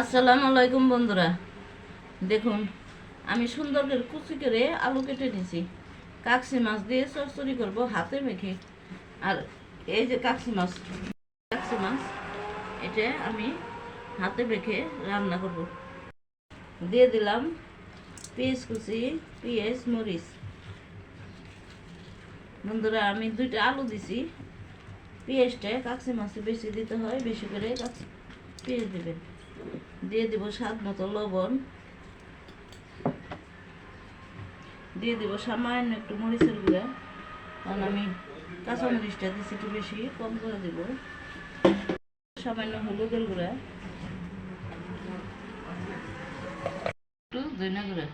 আসসালামু আলাইকুম বন্ধুরা। দেখুন, আমি সুন্দর করে কুচি করে আলু কেটে নিয়েছি কাকসি মাছ দিয়ে চরচড়ি করব হাতে মেখে। আর এই যে কাকসি মাছ কাকসি মাছ, এটা আমি হাতে মেখে রান্না করব। দিয়ে দিলাম পেঁয়াজ কুচি, পেঁয়াজ, মরিচ। বন্ধুরা, আমি দুইটা আলু দিছি। পেঁয়াজটা কাকসি মাছে বেশি দিতে হয়, বেশি করে কাকসি পেঁয়াজ দেবেন। দিয়ে দিব স্বাদ মতো লবণ। দিয়ে দিব সামান্য একটু মরিচের গুঁড়া। কারণ আমি কাঁচা মরিচটা দিচ্ছি একটু বেশি, কম করে দিব। সামান্য হলুদের গুঁড়া। একটু ধনিয়া গুঁড়া।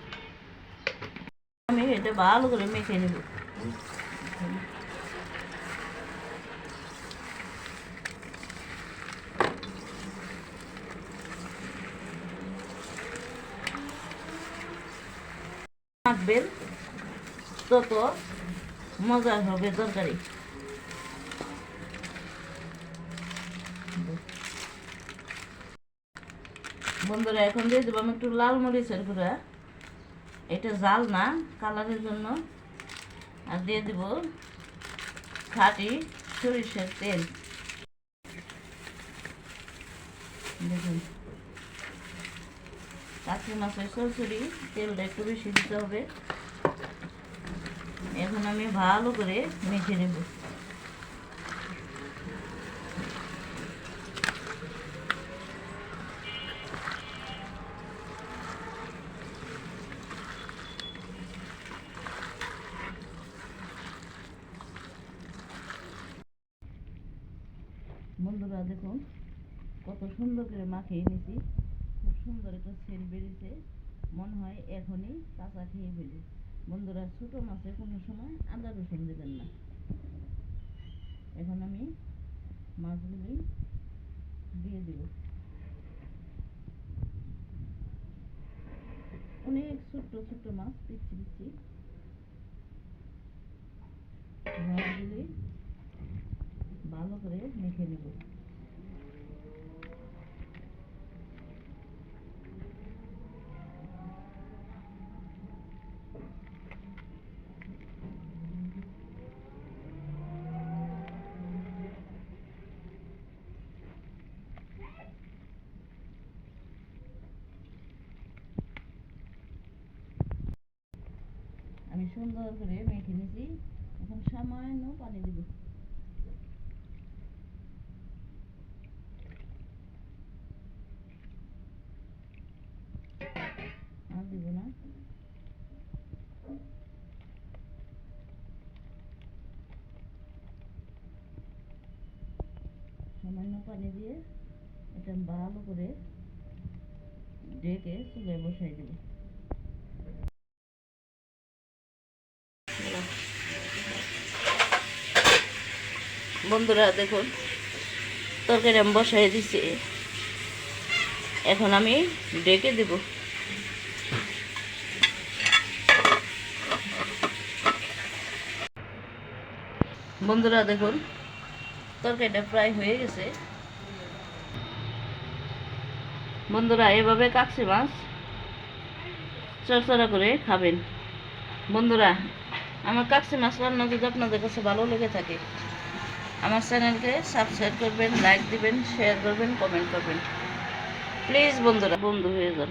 আমি এটা ভালো করে মেখে নেব। মাখবেন তত মজা হবে তরকারি। বন্ধুরা, এখন দিয়ে দেবো আমি একটু লাল মরিচের গুঁড়া। এটা জাল না, কালারের জন্য। আর দিয়ে দিব খাঁটি সরিষার তেল। দেখুন। কাঁচি মাছের সরসরি তেলটা একটু বেশি দিতে হবে। এখন আমি ভালো করে মেখে নেব। বন্ধুরা, দেখুন, কত সুন্দর করে মাখিয়ে নিয়েছি। খুব সুন্দর একটা সেল বেরিয়েছে মনে হয় এখনই কাঁচা খেয়ে ফেলি। বন্ধুরা, ছোটো মাছে কোনো সময় আদা রসুন দেবেন না। এখন আমি মাছগুলি দিয়ে দিব। অনেক ছোট্ট ছোট্ট মাছ, পিচ্ছি পিচ্ছি। মাছগুলি ভালো করে মেখে নেব আমি সুন্দর করে মেখে নিয়েছি। এখন সামান্য পানি দিব। সামান্য পানি দিয়ে এটা ভালো করে ডেকে চুলায় বসাই দেবো। বন্ধুরা, দেখুন, তরকারি আমি বসাই দিছি। এখন আমি ডেকে দেব। বন্ধুরা, দেখুন, তরকারিটা প্রায় হয়ে গেছে। বন্ধুরা, এভাবে কাকসি মাছ চড়চড়া করে খাবেন। বন্ধুরা, আমার কাকসি মাছ রান্না যদি আপনাদের কাছে ভালো লেগে থাকে আমার চ্যানেলকে সাবস্ক্রাইব করবেন লাইক দিবেন শেয়ার করবেন কমেন্ট করবেন। প্লিজ বন্ধুরা, বন্ধু হয়ে যান।